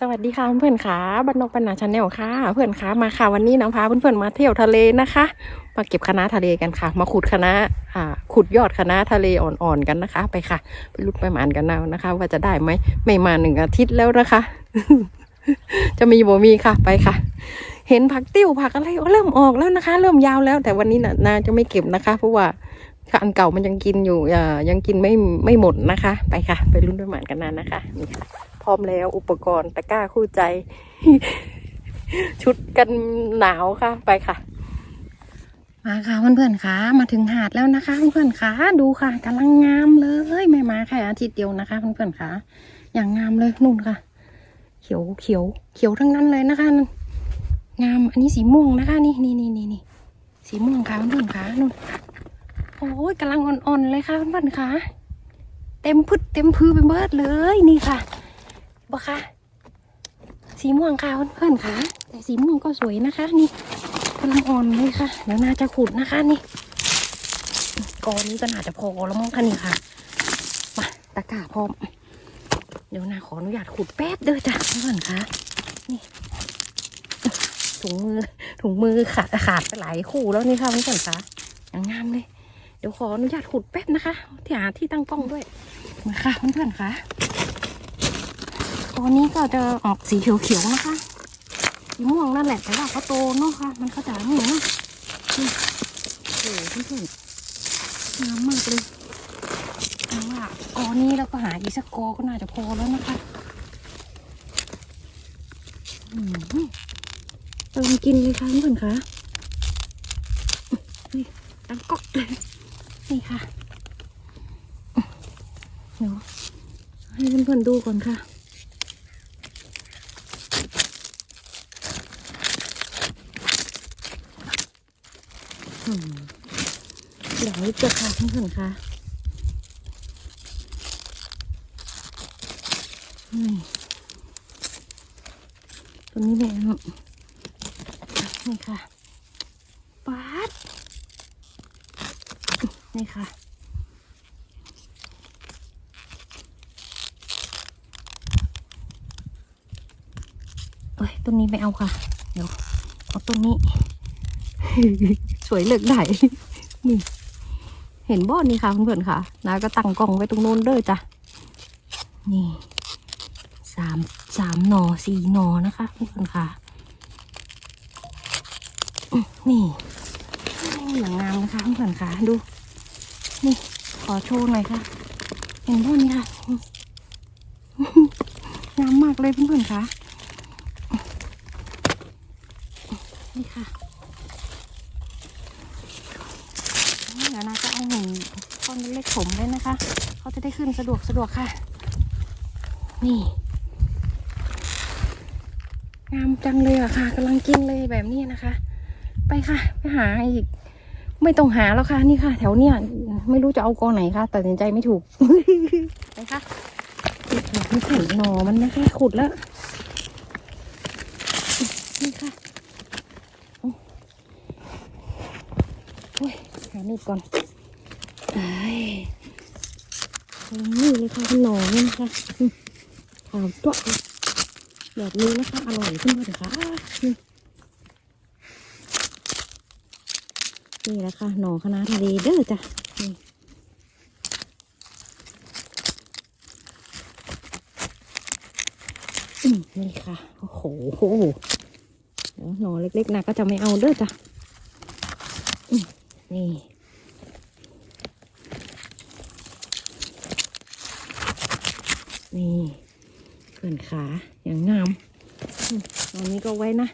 สวัสดีค่ะเพื่อนๆค่ะบ้านนกปันนาชาแนลค่ะ เพื่อนค่ะมาค่ะวันนี้น้ำพาเพื่อนๆมาเที่ยวทะเลนะคะ มาเก็บคณะทะเลกันค่ะ มาขุดคณะอ่าขุดยอดคณะทะเลอ่อนๆกันนะคะ ไปค่ะ ไปรุดไปหมานกันเอานะคะ ว่าจะได้ไหมไม่มาหนึ่งอาทิตย์แล้วนะคะ จะมีบ่มีค่ะไปค่ะ เห็นผักติ้วผักอะไรเริ่มออกแล้วนะคะ เริ่มยาวแล้ว แต่วันนี้น่ะนาจะไม่เก็บนะคะ เพราะว่าอันเก่ามันยังกินอยู่อ่ายังกินไม่ไม่หมดนะคะ ไปค่ะ ไปรุ่นด้วยหมานกันนานนะคะนี่ค่ะ ร้อมแล้ว อุปกรณ์ตะกร้าคู่ใจ ชุดกันหนาวค่ะ ไปค่ะ มาค่ะเพื่อนๆค่ะ มาถึงหาดแล้วนะคะเพื่อนๆค่ะ ดูค่ะกำลังงามเลยไม่มาแค่อาทิตย์เดียวนะคะเพื่อนๆค่ะ อย่างงามเลยนู่นค่ะ เขียวเขียวเขียวทั้งนั้นเลยนะคะ งามอันนี้สีม่วงนะคะ นี่นี่นี่นี่สีม่วงค่ะเพื่อนๆค่ะนู่นโอ้ยกำลังอ่อนๆเลยค่ะเพื่อนๆค่ะเต็มพึดเต็มพือไปเบิดเลยนี่ค่ะ บ่คะสีม่วงค่ะเพื่อนๆค่ะ แต่สีม่วงก็สวยนะคะ นี่กำลังอ่อนเลยค่ะเดี๋ยวนาจะขุดนะคะนี่กอนี้ก็น่าจะพอแล้วมั้งคะนี่ค่ะมาตะกร้าพร้อม เดี๋ยวนาขออนุญาตขุดแป๊บเด้อจ้ะเพื่อนๆค่ะนี่ถุงมือถุงมือขาดขาดไปหลายคู่แล้วนี่ค่ะเพื่อนๆค่ะอย่างงามเลยเดี๋ยวขออนุญาตขุดแป๊บนะคะที่หาที่ตั้งกล้องด้วยมาค่ะเพื่อนๆค่ะ ตัวนี้ก็จะออกสีเขียวๆนะคะสีม่วงนั่นแหละแต่ว่าเขาโตเนาะค่ะ มันก็จะเหมือนนี่โอ้โหเพื่อนๆงามมากเลยแต่ว่ากอนี้แล้วก็หาอีกสักกอก็น่าจะพอแล้วนะคะอืมเติมกินเลยค่ะเพื่อนๆค่ะนี่ตั้งก๊อกเลยนี่ค่ะเดี๋ยวให้เพื่อนๆดูก่อนค่ะ เดี๋ยวเจอค่ะเพื่อนๆค่ะนี่ตัวนี้เนี่ยนี่ค่ะป๊าดนี่ค่ะเอ้ยต้นนี้ไม่เอาค่ะ เดี๋ยวเอาต้นนี้ สวยเหลือกไดนี่ เห็นบ่อนี่ค่ะเพื่อนๆค่ะนาก็ตั้งกล้องไว้ตรงโน้นเด้อจ้ะนี่สามสามหนอสี่หนอนะคะเพื่อนๆค่ะนี่อย่างงามนะคะเพื่อนๆค่ะดู นี่ขอโชว์หน่อยค่ะ เห็นบ่อนี่ค่ะงามมากเลยเพื่อนๆค่ะนี่ค่ะ เดี๋ยวนาจะเอาหุ่น ก้อนเล็กผมเลยนะคะ เขาจะได้ขึ้นสะดวกสะดวกค่ะ นี่ งามจังเลยอะค่ะกำลังกินเลยแบบนี้นะคะ ไปค่ะ ไปหาอีก ไม่ต้องหาแล้วค่ะ นี่ค่ะ แถวเนี้ยไม่รู้จะเอากองไหนค่ะตัดสินใจไม่ถูกไปค่ะนี่ขุดหนอมันนะคะขุดแล้ว นี่ค่ะโอ้ยหามีดก่อน ไอ้ายนี่เลยค่ะหนอนนะคะอืมขาวตัวแบบนี้นะคะอร่อยขึ้นมาเลยค่ะนี่แหละค่ะหน่อคณะทะเลเด้อจ้ะนี่นี่ค่ะ โอ้โหเดี๋ยวหนอเล็กๆนะก็จะไม่เอาเด้อจ้ะนี่ นี่เกินขาอย่างงามตอนนี้ก็ไว้นะ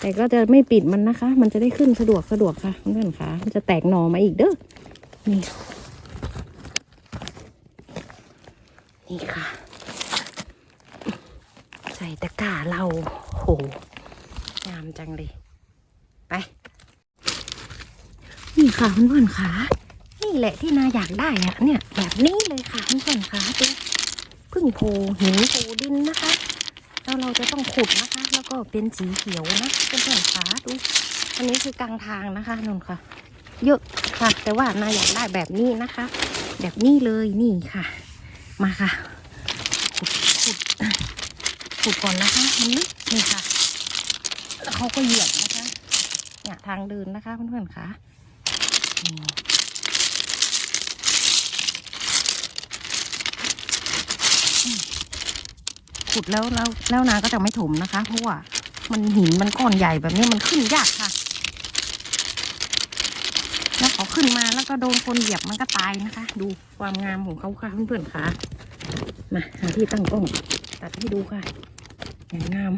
แต่ก็จะไม่ปิดมันนะคะ มันจะได้ขึ้นสะดวกสะดวกค่ะเพื่อนขามันจะแตกหน่อมาอีกเด้อนี่นี่ค่ะ ใส่ตะกร้าเราโหงามจังเลย ไป นี่ค่ะเพื่อนๆค่ะ นี่แหละที่นาอยากได้อะเนี่ย แบบนี้เลยค่ะเพื่อนๆค่ะดู พึ่งโพหินโพดินนะคะ แล้วเราจะต้องขุดนะคะ แล้วก็เป็นสีเขียวนะเพื่อนๆค่ะดู อันนี้คือกลางทางนะคะนุ่นค่ะ เยอะค่ะ แต่ว่านายอยากได้แบบนี้นะคะ แบบนี้เลยนี่ค่ะ มาค่ะ ขุดขุดขุดก่อนนะคะมันลึกนี่ค่ะ แล้วเขาก็เหยียบนะคะเนี่ยทางเดินนะคะเพื่อนๆค่ะอืมอืม ขุดแล้วแล้วแล้วนาก็จะไม่ถมนะคะ เพราะว่ามันหินมันก้อนใหญ่แบบนี้มันขึ้นยากค่ะ แล้วเขาขึ้นมาแล้วก็โดนคนเหยียบมันก็ตายนะคะ ดูความงามของเขาค่ะเพื่อนๆค่ะมาหาที่ตั้งกล้องตัดให้ดูค่ะอย่างงาม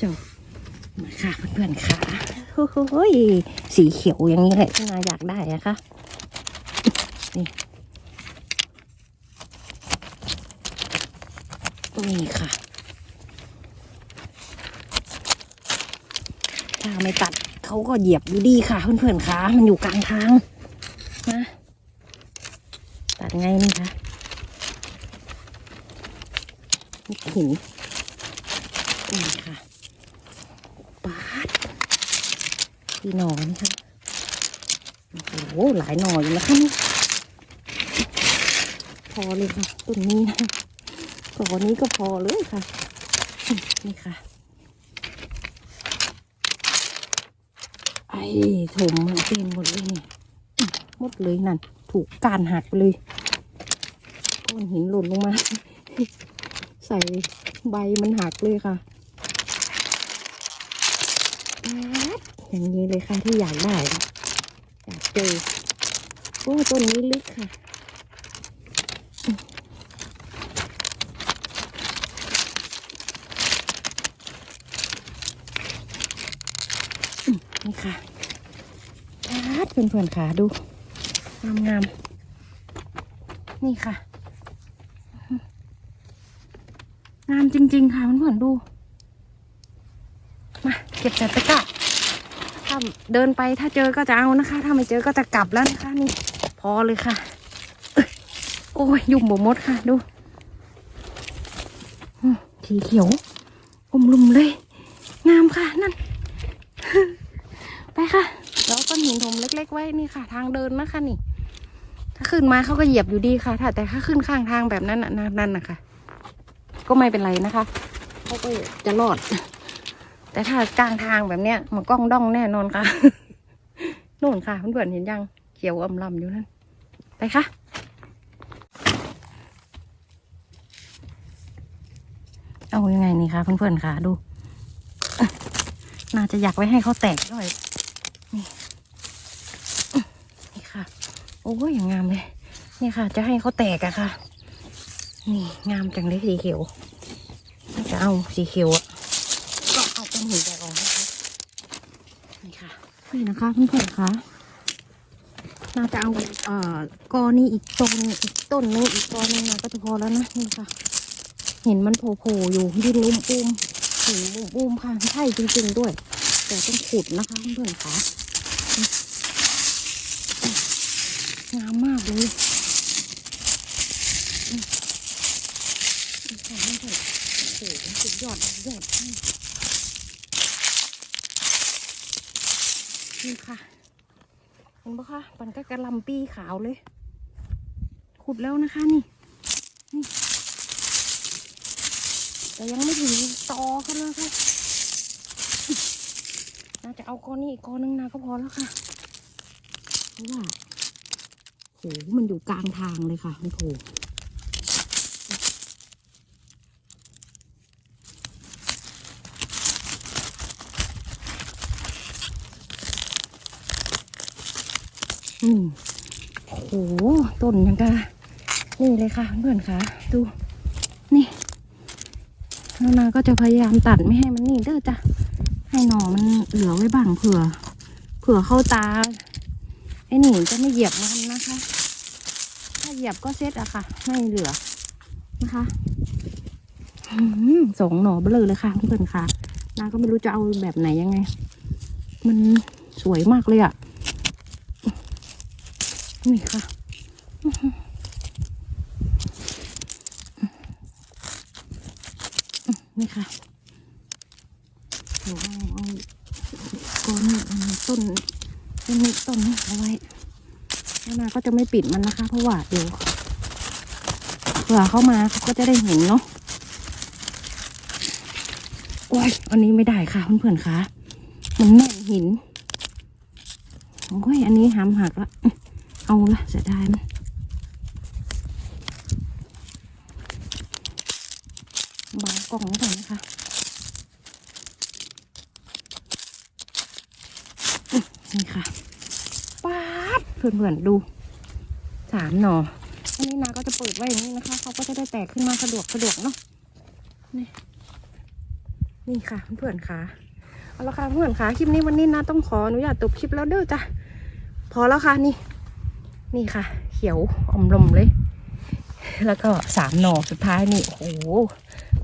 จบมาค่ะเพื่อนๆค่ะ โอ้ยสีเขียวอย่างนี้แหละที่นาอยากได้อะคะนี่นี่ค่ะ ถ้าไม่ตัดเขาก็เหยียบอยู่ดีค่ะ เพื่อนๆค่ะมันอยู่กลางทางนะตัดไงนี่คะนี่หินนี่ค่ะ ปาด กี่หน่อนี่คะโอ้โหหลายหน่ออยู่นะคะนี่พอเลยค่ะต้นนี้นะก่อนนี้ก็พอเลยค่ะ นี่ค่ะ ไอ้ถมเต็มหมดเลยนี่หมดเลยนั่น ถูกการหักเลยก้อนหินหล่นลงมา ใส่ใบมันหักเลยค่ะ อย่างนี้เลยค่ะที่อยากได้อยากเจอโอ้ต้นนี้ลึกค่ะนี่ค่ะชัดเพื่อนๆค่ะดูงามงามๆนี่ค่ะ งามจริง ๆ ค่ะเพื่อนๆดู มา เก็บใส่ตะกร้า ถ้าเดินไปถ้าเจอก็จะเอานะคะ ถ้าไม่เจอก็จะกลับแล้วนะคะ นี่ พอเลยค่ะ โอ้ยยุ่งบ่มดค่ะ ดูสีเขียวอมลุมเลย งามค่ะนั่น ไปค่ะแล้วก้อนหินถมเล็ก ๆ ไว้นี่ค่ะ ทางเดินนะคะนี่ ถ้าขึ้นมาเขาก็เหยียบอยู่ดีค่ะ ถ้าแต่ถ้าขึ้นข้างทางแบบนั้นน่ะนั่นนะคะก็ไม่เป็นไรนะคะเขาก็จะรอด แต่ถ้ากลางทางแบบเนี้ยมันกล้องด้องแน่นอนค่ะนู่นค่ะเพื่อนๆเห็นยังเขียวอำลำอยู่นั่นไปค่ะเอายังไงนี่คะเพื่อนๆค่ะดู น่าจะอยากไว้ให้เขาแตกด้วย นี่ นี่ค่ะ โอ้ยอย่างงามเลย นี่ค่ะ จะให้เขาแตกอะค่ะ นี่งามจังเลยสีเขียวจะเอาสีเขียวอะ ก็เอาเป็นหินแดงออกนะคะนี่ ค่ะนี่นะคะเพื่อนๆคะน่าจะเอาเอ่อกอนี้อีกต้นอีกต้นนึงอีกกอนึงนะก็จะพอแล้วนะนี่ค่ะ เห็นมันโผล่ๆอยู่ดินอุ้มอุ้มๆหินอุ้มอุ้มค่ะใช่จริง ๆ ด้วย แต่ต้องขุดนะคะเพื่อนๆคะงามมากเลยเสือนๆโอ้โหสุดยอดยอด นี่ค่ะเห็นปะคะมันก็กระลำปีขาวเลย ขุดแล้วนะคะนี่ นี่ แต่ยังไม่ถึงตอเขานะคะน่าจะเอาก้อนนี้อีกก้อนนึงนะก็พอแล้วค่ะเพราะว่าโหมันอยู่กลางทางเลยค่ะมั นโผล่อืมโหต้นยังกะนี่เลยค่ะเพื่อนค่ะ ดู นี่แล้วนาก็จะพยายามตัดไม่ให้มันนี่เด้อจ้ะให้หน่อมันเหลือไว้บ้างเผื่อ เผื่อเข้าตาไอ้หนิงจะไม่เหยียบมันนะคะ ถ้าเหยียบก็เซ็ตอะค่ะ ไม่เหลือนะคะสองหน่อเบลอเลยค่ะเพื่อนๆค่ะนาก็ไม่รู้จะเอาแบบไหนยังไง มันสวยมากเลยอะ นี่ค่ะนี่ค่ะหนูเอาเอาก้อนต้นต้นนี้ต้นนี้เอาไว้แล้วนาก็จะไม่ปิดมันนะคะ เพราะว่าเดี๋ยวเผื่อเข้ามาเขาก็จะได้เห็นเนาะโอ้ยอันนี้ไม่ได้ค่ะเพื่อนๆค่ะ มันแน่นหินโอ้ยอันนี้หามหักละ อื้อเอาละเสียดายมันบางกล่องก่อนนะคะนี่ค่ะป๊าบเพื่อนๆดูสามหน่ออันนี้นาก็จะเปิดไว้อย่างนี้นะคะเขาก็จะได้แตกขึ้นมาสะดวกสะดวกเนาะนี่นี่ค่ะเพื่อนๆค่ะเอาละค่ะเพื่อนค่ะคลิปนี้วันนี้นะต้องขออนุญาตจบคลิปแล้วเด้อจ้ะพอแล้วค่ะนี่ นี่ค่ะ เขียวอมลมเลย แล้วก็สามหน่อสุดท้ายนี่โอ้โห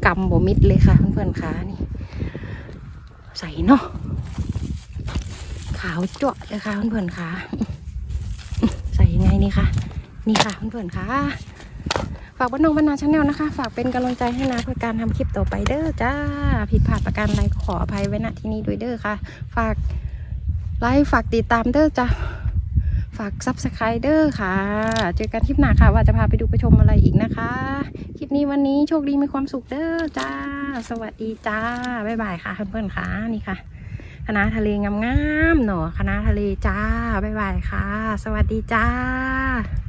กำบมิดเลยค่ะเพื่อนๆค่ะนี่ ใส่เนาะขาวจั่วเลยค่ะเพื่อนๆค่ะใส่ยังไงนี่ค่ะ นี่ค่ะเพื่อนๆค่ะฝากบ้านนองบรรณาชาแนลนะคะ ฝากเป็นกำลังใจให้นาเพื่อการทำคลิปต่อไปเด้อจ้า ผิดพลาดประการใดก็ขออภัยไว้ณที่นี้ด้วยเด้อค่ะ ฝากไลค์ฝากติดตามเด้อจ้า ฝากซับสไครเดอร์ค่ะ เจอกันคลิปหน้าค่ะ ว่าจะพาไปดูไปชมอะไรอีกนะคะ คลิปนี้วันนี้โชคดีมีความสุขเด้อจ้า สวัสดีจ้า บ๊ายบายค่ะเพื่อนๆค่ะนี่ค่ะ คณะทะเลงามๆหนอคณะทะเลจ้า บ๊ายบายค่ะ สวัสดีจ้า